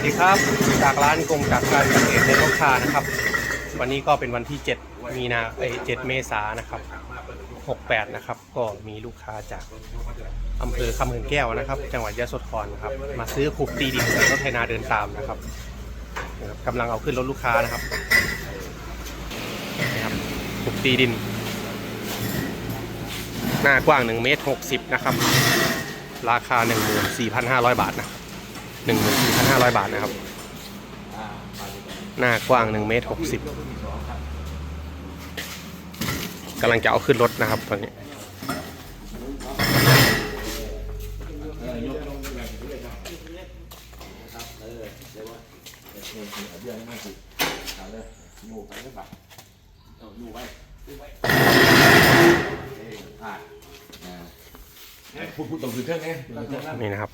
สดีครับ จากร้านกงจากการเกษตรในลูกค้านะครับ วันนี้ก็เป็นวันที่ 7 มีนาเอ7เมษายนนะครับ 68 นะครับ ก็มีลูกค้าจากอำเภอคำเขื่อนแก้วนะครับ จังหวัดยะโสธรนะครับ มาซื้อขุบตีดินใส่รถไถนาเดินตามนะครับนะครับกำลังเอาขึ้นรถลูกค้านะครับนะครับขุบตีดิน หน้ากว้าง 1 เมตร 60 นะครับ ราคา 14,500 บาทนะ หนึ่งหมื่นสี่พันห้าร้อยบาทนะครับ หน้ากว้างหนึ่งเมตรหกสิบกำลังจะเอาขึ้นรถนะครับตอนนี้นี่นะครับ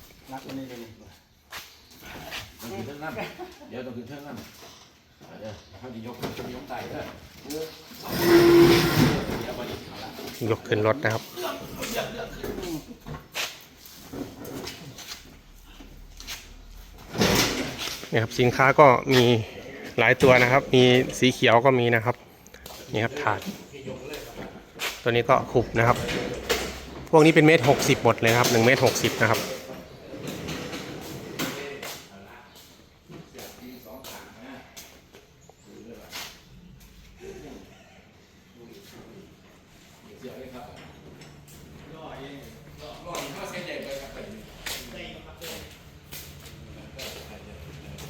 ตรงคือเครื่องนั่นเดี๋ยวตรงคือเครื่องนั่นเดี๋ยวเขาจะยกจะยกไตเด้อยกขึ้นรถนะครับนี่ครับสินค้าก็มีหลายตัวนะครับ มีสีเขียวก็มีนะครับ นี่ครับถาด ตัวนี้ก็ขุบนะครับ พวกนี้เป็นเมตรหกสิบหมดเลยนะครับหนึ่งเมตรหกสิบนะครับ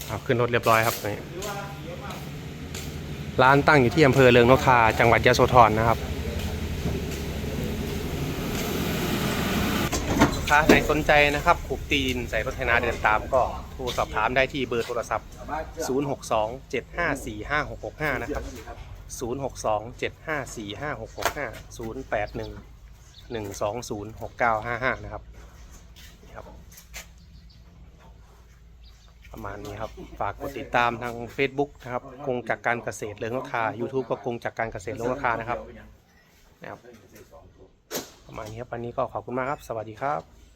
เอาขึ้นรถเรียบร้อยครับนี่ร้านตั้งอยู่ที่อำเภอเริงนกทาจังหวัดยะโสธรนะครับลูกค้าไหนสนใจนะครับขูบตีนใส่รถไถนาเดินตามก็โทรสอบถามได้ที่เบอร์โทรศัพท์ 062 754 5665 นะครับ 062 754 5665 081 120 6955 นะครับนี่ครับ ประมาณนี้ครับ ฝากกดติดตามทาง Facebook นะครับกงจากการเกษตรเรืองราคา YouTube ก็กงจากการเกษตรเรืองราคานะครับนะครับ ประมาณนี้ครับวันนี้ก็ขอบคุณมากครับ สวัสดีครับ